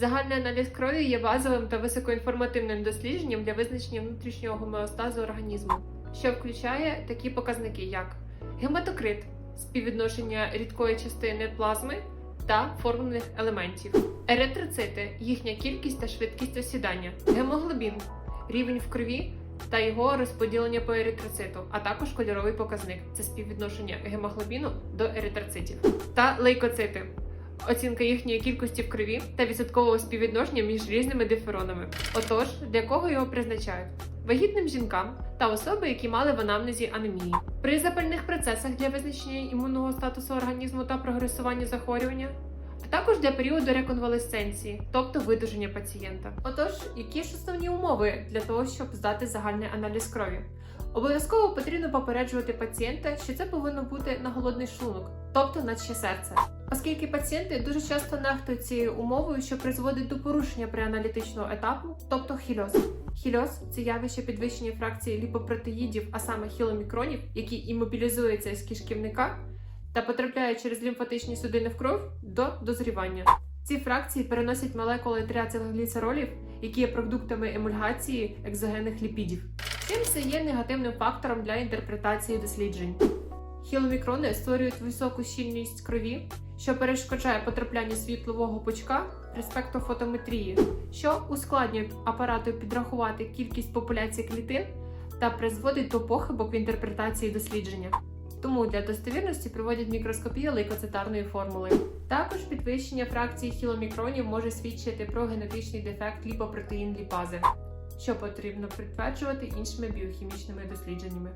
Загальний аналіз крові є базовим та високоінформативним дослідженням для визначення внутрішнього гомеостазу організму, що включає такі показники, як гематокрит, співвідношення рідкої частини плазми та формульних елементів, еритроцити, їхня кількість та швидкість осідання, гемоглобін, рівень в крові та його розподілення по еритроциту, а також кольоровий показник це співвідношення гемоглобіну до еритроцитів та лейкоцити. Оцінка їхньої кількості в крові та відсоткового співвідношення між різними диферонами. Отож, для кого його призначають? Вагітним жінкам та особи, які мали в анамнезі анемії. При запальних процесах для визначення імунного статусу організму та прогресування захворювання, а також для періоду реконвалесценції, тобто видуження пацієнта. Отож, які ж основні умови для того, щоб здати загальний аналіз крові? Обов'язково потрібно попереджувати пацієнта, що це повинно бути на голодний шлунок, тобто наче серце. Оскільки пацієнти дуже часто нехтують цією умовою, що призводить до порушення преаналітичного етапу, тобто хільоз. Хільоз це явище підвищення фракції ліпопротеїдів, а саме хіломікронів, які імобілізуються з кишківника та потрапляють через лімфатичні судини в кров до дозрівання. Ці фракції переносять молекули триацилгліцеролів, які є продуктами емульгації екзогенних ліпідів. Чим це є негативним фактором для інтерпретації досліджень. Хіломікрони створюють високу щільність крові, що перешкоджає потраплянню світлового пучка при спектрофотометрії, що ускладнює апарату підрахувати кількість популяції клітин та призводить до похибок в інтерпретації дослідження. Тому для достовірності проводять мікроскопію лейкоцитарної формули. Також підвищення фракції хіломікронів може свідчити про генетичний дефект ліпопротеїн ліпази, що потрібно підтверджувати іншими біохімічними дослідженнями.